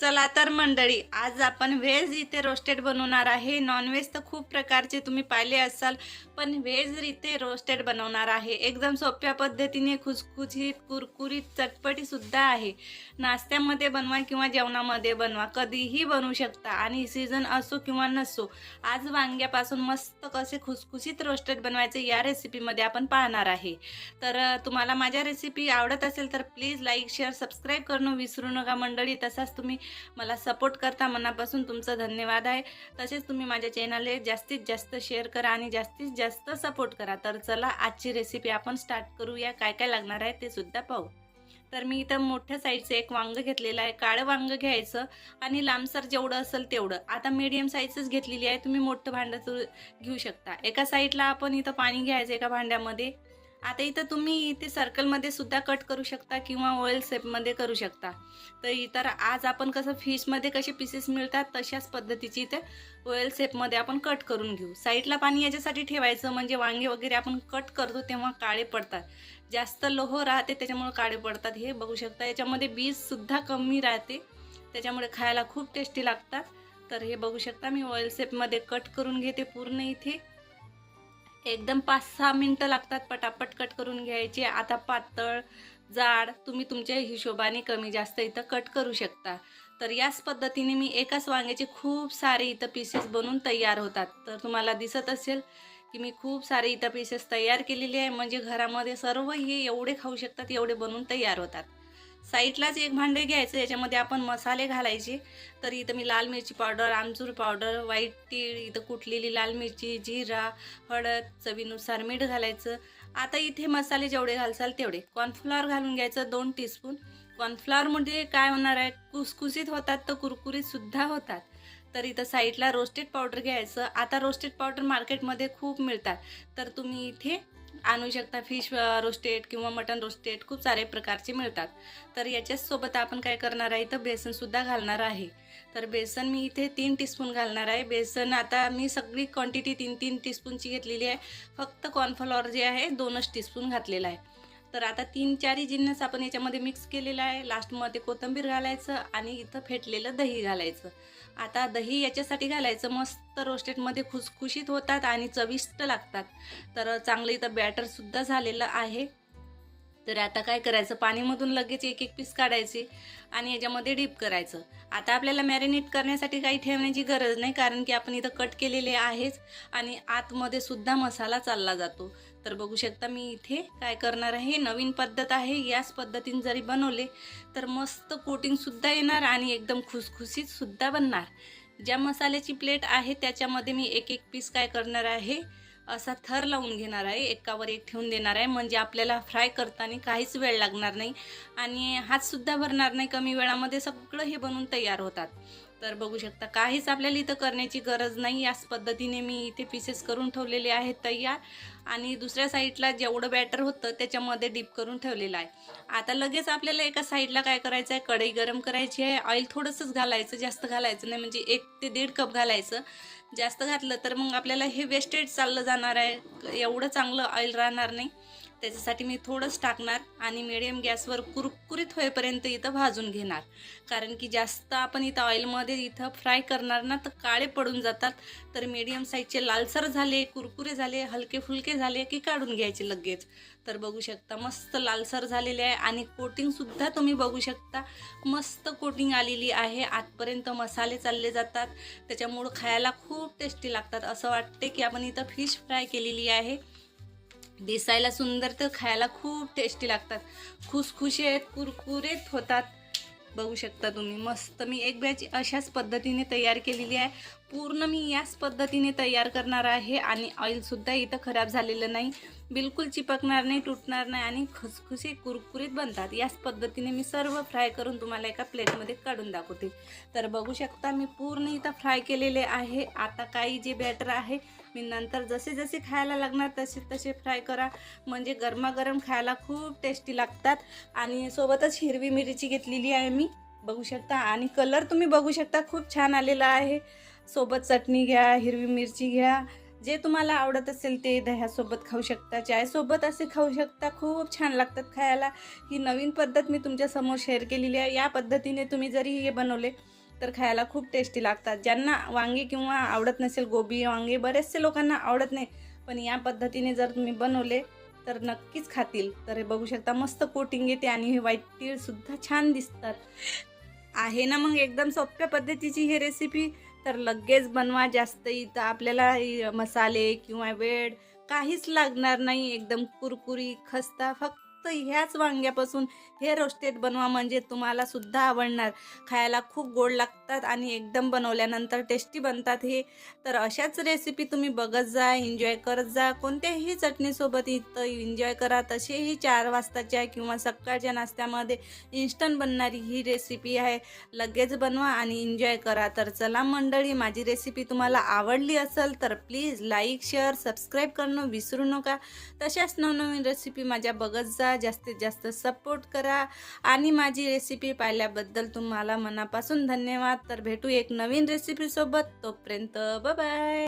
चला तर मंडळी आज आपण व्हेज इथे रोस्टेड बनवणार आहे. नॉनव्हेज तर खूप प्रकारचे तुम्ही पाहिले असाल पण व्हेज इथे रोस्टेड बनवणार आहे. एकदम सोप्या पद्धतीने खुसखुशीत कुरकुरीत चटपटी सुद्धा आहे. नाश्त्यामध्ये बनवा किंवा जेवणामध्ये बनवा कधीही बनवू शकता. आणि सीझन असो किंवा नसो आज वांग्यापासून मस्त कसे खुसखुशीत रोस्टेड बनवायचे या रेसिपीमध्ये आपण पाहणार आहे. तर तुम्हाला माझ्या रेसिपी आवडत असेल तर प्लीज लाईक शेअर सबस्क्राईब करणं विसरू नका मंडळी. तसाच तुम्ही मला सपोर्ट करता मनापासून तुमचं धन्यवाद आहे. तसेच तुम्ही माझ्या चॅनलला जास्तीत जास्त शेअर करा आणि जास्तीत जास्त सपोर्ट करा. तर चला आजची रेसिपी आपण स्टार्ट करूया. काय काय लागणार आहे ते सुद्धा पाहू. तर मी इथं मोठ्या साईजचं एक वांग घेतलेलं आहे. काळं वांग घ्यायचं आणि लांबसर जेवढं असेल तेवढं. आता मीडियम साईजच घेतलेली आहे. तुम्ही मोठं भांडं घेऊ शकता. एका साईडला आपण इथं पाणी घ्यायचं एका भांड्यामध्ये. आता इथं तुम्ही इथे सर्कलमध्ये सुद्धा कट करू शकता किंवा ऑइल शेपमध्ये करू शकता. तर इतर आज आपण कसं फिशमध्ये कसे पीसेस मिळतात तशाच पद्धतीची इथे ऑइल शेपमध्ये आपण कट करून घेऊ. साईडला पाणी याच्यासाठी ठेवायचं म्हणजे वांगे वगैरे आपण कट करतो तेव्हा काळे पडतात. जास्त लोह राहते त्याच्यामुळे काळे पडतात हे बघू शकता. याच्यामध्ये बीजसुद्धा कमी राहते. त्याच्यामुळे खायला खूप टेस्टी लागतात. तर हे बघू शकता मी ऑइल शेपमध्ये कट करून घेते पूर्ण इथे. एकदम पाच सहा मिनटं लागतात पटापट कट करून घ्यायचे. आता पातळ जाड तुम्ही तुमच्या हिशोबाने कमी जास्त इथं कट करू शकता. तर याच पद्धतीने मी एकाच वांग्याचे खूप सारे इथं पीसेस बनवून तयार होतात. तर तुम्हाला दिसत असेल की मी खूप सारे इथं पीसेस तयार केलेले आहे. म्हणजे घरामध्ये सर्व हे एवढे खाऊ शकतात एवढे बनवून तयार होतात. साईडलाच एक भांडे घ्यायचं याच्यामध्ये आपण मसाले घालायचे. तर इथं मी लाल मिरची पावडर आमचूर पावडर व्हाईट तीळ इथं कुटलेली लाल मिरची जिरा हळद चवीनुसार मीठ घालायचं. आता इथे मसाले जेवढे घालसाल तेवढे. कॉर्नफ्लॉवर घालून घ्यायचं दोन टीस्पून कॉर्नफ्लॉवरमध्ये काय होणार आहे? कुसकुसीत होतात तर कुरकुरीतसुद्धा होतात. तर इथं साईडला रोस्टेड पावडर घ्यायचं. आता रोस्टेड पावडर मार्केटमध्ये खूप मिळतात. तर तुम्ही इथे आणू शकता फिश रोस्टेड किंवा मटन रोस्टेड. खूप सारे प्रकारचे मिळतात. तर याच्याचसोबत आपण काय करणार आहे तर बेसनसुद्धा घालणार आहे. तर बेसन मी इथे तीन टीस्पून घालणार आहे. बेसन आता मी सगळी क्वांटिटी तीन तीन टीस्पूनची घेतलेली आहे. फक्त कॉर्नफ्लॉवर जे आहे दोनच टीस्पून घातलेला आहे. तर आता तीन चारही जिन्नस आपण याच्यामध्ये मिक्स केलेला आहे. लास्टमध्ये कोथिंबीर घालायचं आणि इथं फेटलेलं दही घालायचं. आता दही याच्यासाठी घालायचं. मस्त रोस्टेडमध्ये खुसखुशीत होतात आणि चविष्ट लागतात. तर चांगलं इथं बॅटरसुद्धा झालेलं आहे. तर आता काय करायचं? पाणीमधून लगेच एक एक पीस काढायचे आणि याच्यामध्ये डीप करायचं. आता आपल्याला मॅरिनेट करण्यासाठी काही ठेवण्याची गरज नाही कारण की आपण इथं कट केलेले आहेच आणि आतमध्ये सुद्धा मसाला चालला जातो. तर बघू शकता मी इथे काय करणार आहे? नवीन पद्धत आहे. याच पद्धतीने जरी बनवले तर मस्त कोटिंगसुद्धा येणार आणि एकदम खुसखुशीतसुद्धा बनणार. ज्या मसाल्याची प्लेट आहे त्याच्यामध्ये मी एक एक पीस काय करणार आहे? असा थर लावून घेणार आहे एकावर एक ठेवून देणार आहे म्हणजे आपल्याला फ्राय करताना काहीच वेळ लागणार नाही आणि हातसुद्धा भरणार नाही कमी वेळामध्ये सगळं हे बनवून तयार होतात. तर बघू शकता काहीच आपल्याला इथं करण्याची गरज नाही. याच पद्धतीने मी इथे पीसेस करून ठेवलेले आहेत तयार. आणि दुसऱ्या साईडला जेवढं बॅटर होतं त्याच्यामध्ये डीप करून ठेवलेलं आहे. आता लगेच आपल्याला एका साईडला काय करायचं आहे? कढई गरम करायची आहे. ऑइल थोडंसंच घालायचं जास्त घालायचं नाही. म्हणजे एक ते दीड कप घालायचं. जास्त घातलं तर मग आपल्याला हे वेस्टेज चाललं जाणार आहे. एवढं चांगलं ऑइल राहणार नाही. त्याच्यासाठी मी थोडंच टाकणार आणि मिडियम गॅसवर कुरकुरीत होईपर्यंत इथं भाजून घेणार. कारण की जास्त आपण इथं ऑइलमध्ये इथं फ्राय करणार ना तर काळे पडून जातात. तर मीडियम साईजचे लालसर झाले कुरकुरे झाले हलके फुलके झाले की काढून घ्यायचे लगेच. तर बघू शकता मस्त लालसर झालेले आहे आणि कोटिंगसुद्धा तुम्ही बघू शकता. मस्त कोटिंग आलेली आहे. आतपर्यंत मसाले चालले जातात. त्याच्यामुळं खायला खूप टेस्टी लागतात. असं वाटते की आपण इथं फिश फ्राय केलेली आहे. दिसायला सुंदर तर खायला खूप टेस्टी लागतात. खुसखुशी आहेत कुरकुरीत होतात. बघू शकता तुम्ही मस्त. मी एक बॅच अशाच पद्धतीने तयार केलेली आहे. पूर्ण मी याच पद्धतीने तयार करणार आहे आणि ऑइलसुद्धा इथं खराब झालेलं नाही. बिलकुल चिपकणार नाही तुटणार नाही आणि खुसखुशी कुरकुरीत बनतात. याच पद्धतीने मी सर्व फ्राय करून तुम्हाला एका प्लेटमध्ये काढून दाखवते. तर बघू शकता मी पूर्ण इथं फ्राय केलेले आहे. आता काही जे बॅटर आहे मी नंतर जसे जसे खायला लागणार तसे तसे फ्राय करा. म्हणजे गरमागरम खायला खूप टेस्टी लागतात. आणि सोबतच हिरवी मिरची घेतलेली आहे मी. बघू शकता. आणि कलर तुम्ही बघू शकता. खूप छान आलेला आहे. सोबत चटणी घ्या हिरवी मिरची घ्या. जे तुम्हाला आवडत असेल ते दह्यासोबत खाऊ शकता. चायसोबत असे खाऊ शकता. खूप छान लागतात खायला. ही नवीन पद्धत मी तुमच्यासमोर शेअर केलेली आहे. या पद्धतीने तुम्ही जरी हे बनवले तर खायला खूप टेस्टी लागतात. ज्यांना वांगे किंवा आवडत नसेल गोबी वांगे बरेचसे लोकांना आवडत नाही पण या पद्धतीने जर तुम्ही बनवले तर नक्कीच खातील. तर हे बघू शकता मस्त कोटिंग येते आणि हे व्हाईट तीळसुद्धा छान दिसतात. आहे ना मग एकदम सोप्या पद्धतीची ही रेसिपी तर लगेच बनवा जास्त. इथं आपल्याला मसाले किंवा वेळ काहीच लागणार नाही. एकदम कुरकुरी खस्ता फक्त फक्त ह्याच वांग्यापासून हे रोस्टेड बनवा म्हणजे तुम्हाला सुद्धा आवडणार. खायला खूप गोड लागतात आणि एकदम बनवल्यानंतर टेस्टी बनतात हे. तर अशाच रेसिपी तुम्ही बघत जा एन्जॉय करत जा. कोणत्याही चटणीसोबत इथं एन्जॉय करा. तसेही चार वाजताच्या किंवा सकाळच्या नाश्त्यामध्ये इन्स्टंट बनणारी ही रेसिपी आहे. लगेच बनवा आणि एन्जॉय करा. तर चला मंडळी माझी रेसिपी तुम्हाला आवडली असेल तर प्लीज लाईक शेअर सबस्क्राईब करणं विसरू नका. तशाच नवनवीन रेसिपी माझ्या बघत जा. जास्तीत जास्त सपोर्ट करा. आणि माझी रेसिपी पाहिल्याबद्दल तुम्हाला मनापासून धन्यवाद. तर भेटू एक नवीन रेसिपीसोबत तोपर्यंत बाय